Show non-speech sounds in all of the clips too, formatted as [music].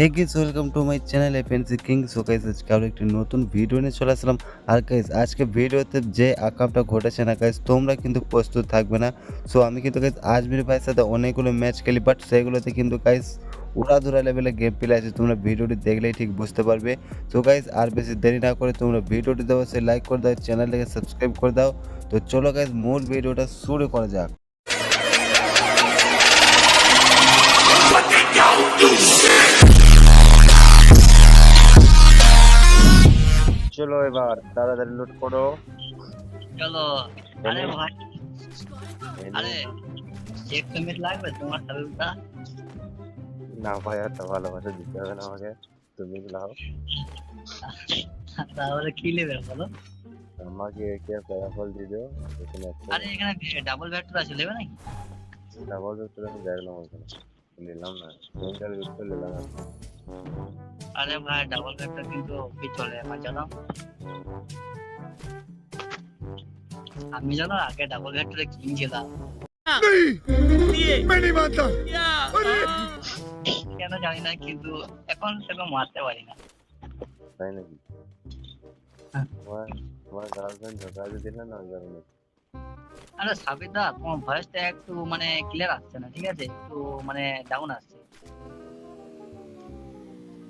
Hey guys welcome to my channel FNC king so guys আজকে আরও একটি নতুন ভিডিও নিয়ে চলে আসলাম। আর গাইস আজকে ভিডিওতে যে আকামটা ঘটেছে না গাইস তোমরা কিন্তু প্রস্তুত থাকবে না। সো আমি কিন্তু গাইস আজমির ভাইয়ের সাথে অনেকগুলো ম্যাচ খেলি বাট সেগুলোতে কিন্তু গাইস উড়াধুরা লেভেলে গেম প্লে আছে। তোমরা ভিডিওটি দেখলেই ঠিক বুঝতে পারবে। সো গাইস আর বেশি দেরি না করে তোমরা ভিডিওটিতে সে লাইক করে দাও চ্যানেলটাকে সাবস্ক্রাইব করে দাও। তো চলো গাইস মূল ভিডিওটা শুরু করা যাক। চলো এবার তাড়াতাড়ি লুট করো। চলো। আরে ভাই আরে এক মিনিট লাগবে তোমার সালুটা না ভাই এত ভালোবাসা দিতে হবে না আমাকে। তুমি লাও তাহলে কি নেবে বলো? আমাকে কে ফলাফল দিয়ে দিও এখানে আরে এখানে ডাবল ভেক্টর আছে নেবে নাকি? ডাবল উত্তর আমি দেখলাম ওখানে। নিলাম না। তিনটার উত্তর নিলাম না। আরে ভাই ডাবল ভেক্টর কিন্তু ওই চলে আমার জানো? আমি জানো আগে ডাবল ভেক্টরে কিনছিলাম। কেন জানি না কিন্তু এখন সেটা মারতে পারি না। তাই নাকি? হ্যাঁ। তোমার গার্লফ্রেন্ড দিয়ে দিলে না জানি আরে সাবিদা তোমার ভয়েসটা একটু মানে ক্লিয়ার আসছে না ঠিক আছে? একটু মানে ডাউন আসছে।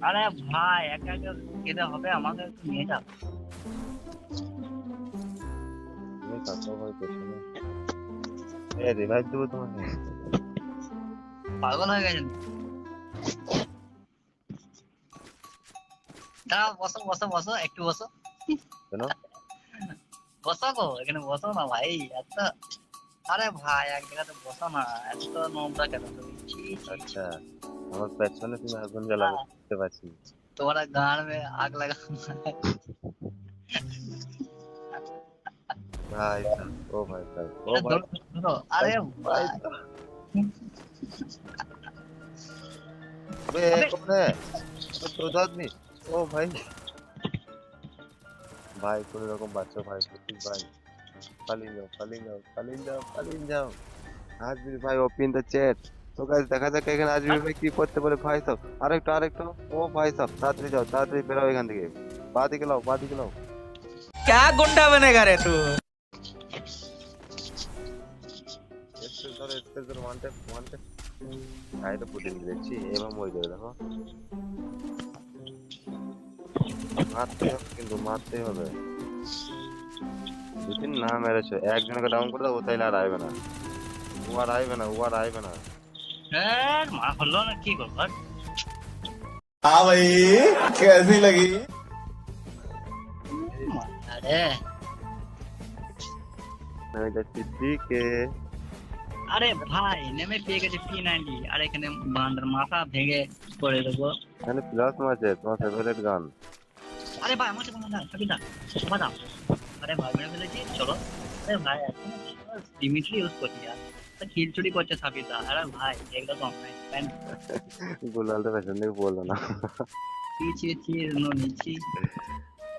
আরে ভাই একা একা খেতে হবে আমাকে একটু নিয়ে যাও পাগল হয়ে গেছেন? দাঁড়াও বসো বসো বসো একটু বসো। কেন? বসো গো এখানে বসো না ভাই এত আরে ভাই এক জায়গাতে বসো না এত নোংরা কেন তুমি। আচ্ছা। আমার পেছনে তুমি আগুন জ্বালাবে বুঝতে পারছি तुम्हारा गान में आग लगा ভাই সাহেব, ও ভাই সাহেব, ও अरे ভাই दौड़ो, दौड़ो। अरे भाई भाई, अबे कौन है तो दो आदमी ओ भाई ভাই কোন রকম বাচ্চা ভাই প্লিজ ভাই পালিয়ে যাও পালিয়ে যাও পালিয়ে যাও পালিয়ে যাও আজমির ভাই ওপেন দ্য চ্যাট তো গাইস দেখা যাক এখানে আজমির ভাই কি করতে পারে ভাই সব আরেকটু আরেকটু ও ভাই সব তাড়াতাড়ি যাও তাড়াতাড়ি বেরো এখান থেকে বাদিকে লাও বাদিকে লাও क्या गुंडा बनेगा रे तू স্পেস ধরো স্পেস ধরো ওয়ান ট্যাপ ওয়ান ট্যাপ গাড়িটা পুটে নিয়ে যাচ্ছি এবার মরে যাবে দেখো মারতে হবে কিন্তু মারতে হবে দুদিন না মেরেছো একজনকে ডাউন করে দাও ও তাইলে আর আইবে না ও আর আইবে না ও আর আইবে না यार मार हल्लो ना की कर बस हाँ भाई कैसी लगी अरे আমি যাচ্ছি দিকে আরে ভাই নেমে পেয়ে গেছে পি নাইনটি আর এখানে বান্দার মাথা ভেঙে করে দেবো এখানে প্লাস আছে তোমার ফেভারিট গান আরে ভাই আমার সাথে না সবিতা বাদাম আরে ভাই মেরে ফেলেছি চলো আরে ভাই লিমিটলি ইউজ করছি আর খিল চুরি করছে সাবিতা আরে ভাই এগুলো তো অনলাইন গুলালটা পেছন থেকে বলল না। ছি ছি ছি নো নিচ্ছি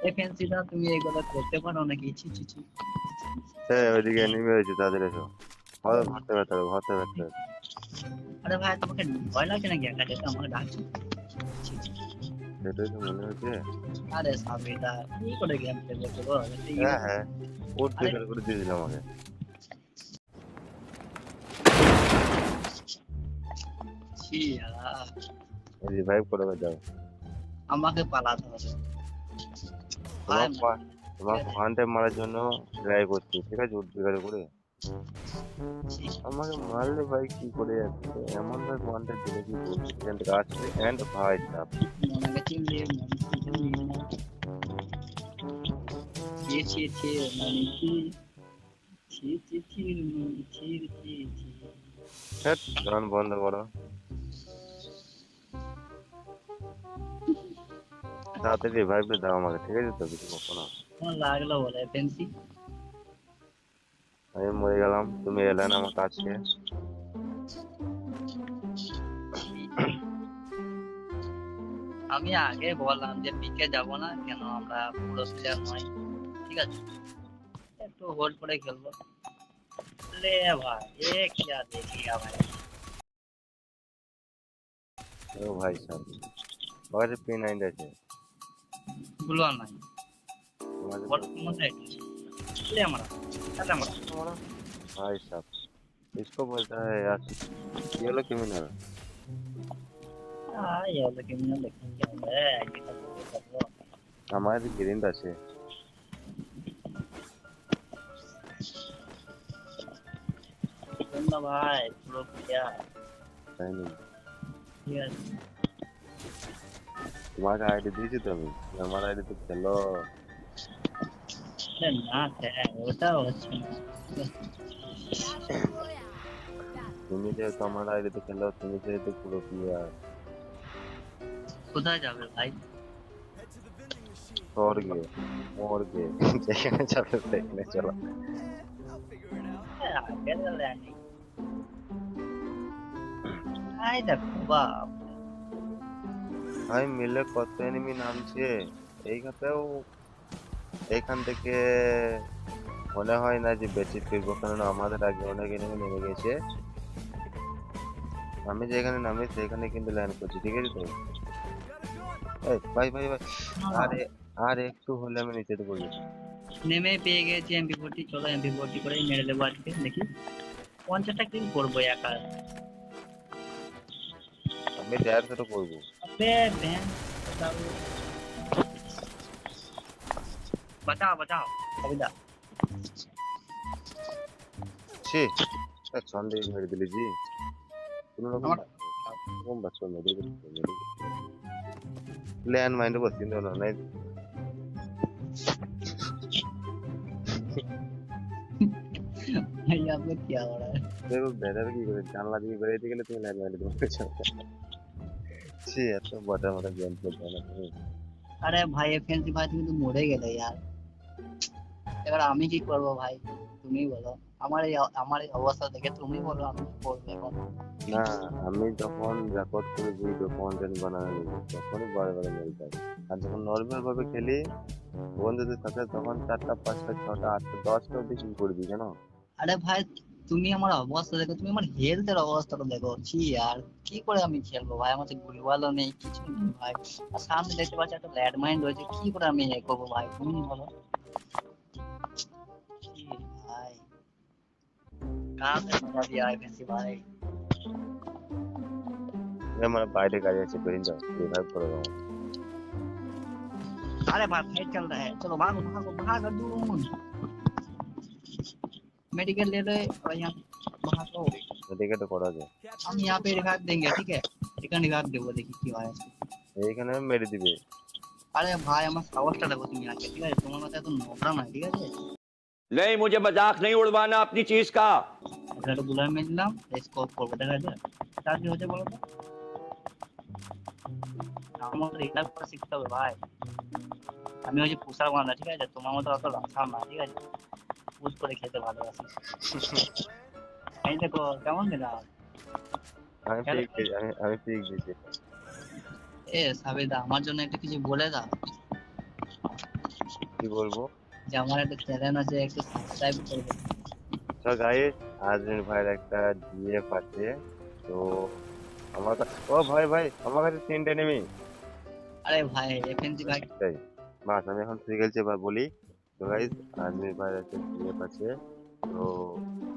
এফএনসি দা তুমি এগুলো করতে পারো নাকি? ছি ছি ছি। হ্যাঁ ওইদিকে নেমে হয়েছে তাদের এসো ঘরে ভাবতে পারতে হবে ঘরতে পারতে হবে। আরে ভাই তোমাকে ভয় লাগছে নাকি একা যেতে আমাকে ডাকছো। ছি, ছি। সেটাই তো মনে হচ্ছে। আরে সাবিতা কি করে গেম করছ গো হ্যাঁ হ্যাঁ। ওর করে দিয়ে দিলাম আমাকে। রিভাইভ করে যাও আমাকে পালাতে হবে তোমাকে ওয়ান মারার জন্য ট্রাই করছি ঠিক আছে উদ্বিগ্ন করে আমাকে মারলে ভাই কি করে যাচ্ছে এমন ভাই ওয়ান দিলে কি বলছি এখান থেকে আসছে এন্ড ভাই সাপ ছি ছি ছি ছি ছি ছি ছি ছি ছি হ্যাট গান বন্ধ করো। তাড়াতাড়ি রিভাইভ দাও আমাকে ঠিক আছে তো? কিছু বকো না। কেমন লাগল বলে ফেন্সি আমি মরে গেলাম তুমি এলে না আমার কাছে আমি আগে বললাম যে পিকে যাব না কেন আমরা পুরো প্লেয়ার নই ঠিক আছে? একটু হোল্ড করে খেলব। ले भाई एक क्या देख लिया भाई? ओ भाई साहब और पे नाइन रहते बुलवा नाइन व्हाट है ले हमारा चल हमारा। भाई साहब इसको बोलता है यार ये लो क्रिमिनल हाँ ये लो क्रिमिनल देखेंगे हमारे ग्रीन राशि सुन ना भाई प्रो [laughs] क्या তাই নেই ঠিক আছে তোমাকে আইডি দিয়েছি তো আমি আমার আইডি তো খেলো আরে না স্যার ওটা হচ্ছে না তুমি যেহেতু আমার আইডি তো খেলো তুমি যেহেতু পুরো প্লেয়ার কোথায় যাবে ভাই স্বর্গে মর্গে যেখানে যাবে সেখানে চলো আই দেখো বাপ ভাই মিলে কত এনিমি নামছে? এইখানেও এইখান থেকে মনে হয় না যে বেঁচে ফিরবো কারণ আমাদের আগে অনেক এনিমি নেমে গেছে। আমি যেখানে নামি সেখানে কিন্তু ল্যান্ড করছি ঠিক আছে তো? ভাই ভাই ভাই আরে আর একটু হলে আমি নিচেতে পড়ব নেমে পেয়ে গেছি এমপি ফোর্টি চলো এমপি ফোর্টি করেই মেরে দেবো আজকে দেখি। পঞ্চাশটা কিল করব একা। मैं तैयार से तो कोई भी अबे बहन बताओ बताओ बताओ अबिदा छी अच्छा संदेश मेरे दिल जी। तुम लोग कौन बच्चों मेरे दिल मेरे लैंड माइंड बस इन दोनों ने भाई आप लोग क्या हो रहा है? देखो बेहतर की करे जान लगी करे थी के लिए तुम लैंड माइंड बस चलता ছি এত বটার মতো গেম খেলতে না। আরে ভাই এফএনসি ভাই তুমি তো মরে গেলে ইয়ার। এবার আমি কি করব ভাই? তুমি বলো। আমার এই আমার এই অবস্থা দেখে তুমি বলো আমি কি করব এখন। না আমি যখন রেকর্ড করে ভিডিও কন্টেন্ট বানানো তখনই বারে বারে মেরে যাই আর যখন নর্মাল ভাবে খেলি বন্ধুদের সাথে তখন চারটা পাঁচটা ছটা আটটা দশটা অব্দি কিল করে দিই কেন আরে ভাই তুমি আমার অবস্থা দেখো তুমি আমার হেলথের অবস্থাটা দেখো ছি আর কি করে আমি খেলবো ভাই আমার গুলি ভালো নেই কিছু নেই ভাই আর সামনে দেখতে পাচ্ছি একটা ল্যাড মাইন্ড রয়েছে কি করে আমি এ করবো ভাই তুমি বলো ছি ভাই কাজ মজা দিয়া এফএনসি ভাই আমার বাইরে গাড়ি আছে বেরিয়ে যাও রিভাইভ করে দাও अरे भाई फाइट चल रहा है चलो भागो भागो भागो दून मेडिकल ले लो और यहाँ भागो এদিকে তো করা যায় हम यहाँ पे रिवाइव देंगे ठीक है এখানে রিভাইভ দেবো দেখি কি হয় এইখানে মেরে দিবে আরে ভাই আমার সাহসটা দেখো তুমি আজকে ঠিক আছে তোমার মাথায় এত নোংরা না ঠিক আছে नहीं मुझे मजाक नहीं उड़वाना अपनी चीज का ওটা একটা বুলার মেরে দিলাম স্কোপ করবো দেখা যায় তার কি হচ্ছে বলো তো আমার মতো রিলাইভ করে শিখতে হবে ভাই আমি হচ্ছে পুষার বান্ধা ঠিক আছে তোমার মতো অত রাখা না ঠিক করে খেতে ভালোবাসি। এই দেখো কেমন আমি আমি এ সাবেদা আমার জন্য একটু কিছু বলে দাও। কি বলব? যে আমার একটা চ্যানেল আছে একটু সাবস্ক্রাইব করবে। তো গাইস আজমির ভাইয়ের একটা জিএফ আছে। তো আমার ও ভাই ভাই আমার কাছে তিনটে নেমি। আরে ভাই এফএনসি ভাই বাস আমি এখন ফ্রি খেলছি এবার বলি। তো গাইস আজমির ভাইয়ের একটা জিএফ আছে। তো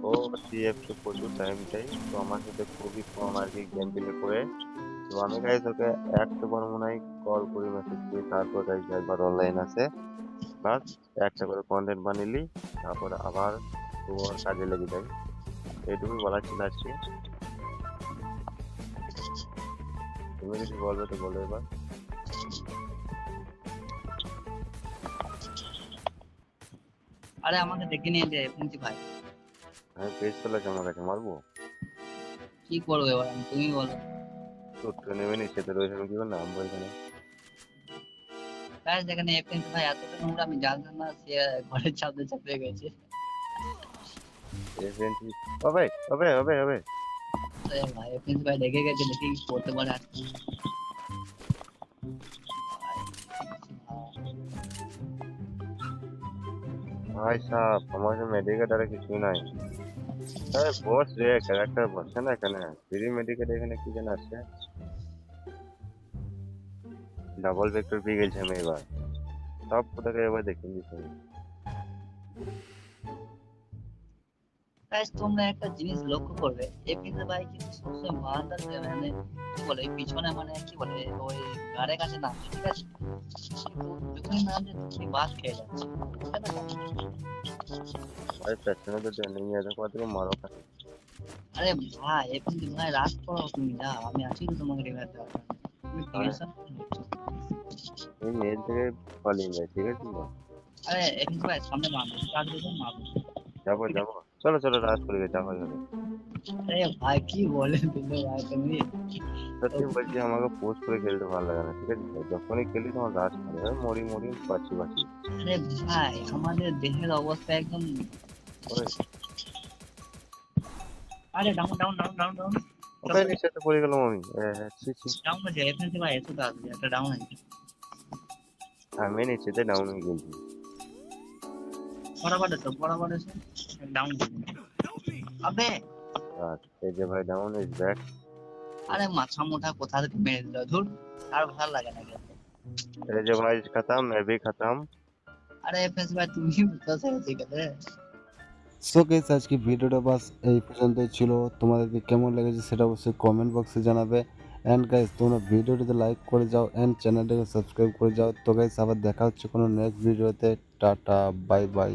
ও জিএফ কে প্রচুর টাইম চাই তো আমার সাথে খুবই কম আর কি গেম প্লে করে। তো আমি গাইস ওকে একটা বার মনে হয় কল করি মেসেজ করি তারপর গাইস একবার অনলাইন আছে। বাস একটা করে কন্টেন্ট বানিলি, তারপর আবার তো ওর কাজে লেগে যায়। এইটুকুই বলার ছিল আজকে। তুমি কিছু বলবে তো বলো এবার। আরে আমাকে দেখে নিয়ে দে এফএনসি ভাই। আমি পেজ চলেছে আমার কাছে মারবো? কি করব এবার আমি? তুমি বলো। তো নেমে নিচ্ছে তো রয়েছে আমি কি করে নামবো এখানে। গাইস যেখানে এফএনসি ভাই এতটা নোংরা আমি জানতাম না সে ঘরের ছাদে চাপে গেছে। এজেন্সি হবে হবে হবে হবে। আরে ভাই এফএনসি ভাই দেখে গেছে দেখি কি করতে পারে আর ভাই সাহেব আমার কাছে মেডিকেট আর কিছুই নাই। আরে বস রে ক্যারেক্টার বসে না এখানে? ফ্রি মেডিকেট এখানে কি যেন আছে? ডাবল ভেক্টর পেয়ে গেছি আমি এবার। সব কোথাকে এবার দেখে নিচ্ছি গাইস তোমরা একটা জিনিস লক্ষ্য করবে ভাই কিন্তু সবসময় মানে কি বলে পিছনে মানে কি বলে ওই গাড়ির কাছে নামছে ঠিক আছে? যখনই নামছে তুমি বাস খেয়ে যাচ্ছে ভাই পেছনে তো থেকে মারো। আরে ভাই ভাই রাত করো তুমি যা আমি আছি তো তোমাকে রিভার দেওয়ার জন্য। তুমি টেনশন এই মেল থেকে পালিয়ে যায় ঠিক আছে আরে এপিতে ভাই সামনে মারবো কাজ মারবো। যাব যাব। চলো চলো রাত করে গেছে হয়ে যাবে আরে ভাই কি বলে দিলে ভাই তুমি? সত্যি বলছি আমাকে পোস্ট করে খেলতে ভালো লাগে না ঠিক আছে? যখনই খেলি তখন রাত করে আমি মরি মরি পাচ্ছি পাচ্ছি আরে ভাই আমাদের দেহের অবস্থা একদম আরে down down down down down ওখানে নিচে তো পড়ে গেলাম আমি। ছি, ছি। ডাউন আছে এফএনসি ভাই এসো তো আসবে একটা ডাউন আছে আমি নিচেতে ডাউন হয়ে গেছি। বরাবর এসো বরাবর এসো ডাউন আবে আর এই যে ভাই ডাউন ইজ ব্যাক আরে মাথা মোটা কোথা থেকে মেরে দিল ধুর আর ভালো লাগে না খেলতে। এই যে ভাই খতম मैं भी खत्म আরে এফএনসি ভাই তুমি বুঝতে ঠিক আছে সো গাইস আজকে ভিডিওটা বাস এই পর্যন্তই ছিল তোমাদেরকে কেমন লেগেছে সেটা অবশ্যই কমেন্ট বক্সে জানাবে অ্যান্ড গাইস তোমরা ভিডিওটিতে লাইক করে যাও অ্যান্ড চ্যানেলটাকে সাবস্ক্রাইব করে যাও তো গাইস আবার দেখা হচ্ছে কোনো নেক্সট ভিডিওতে টাটা বাই বাই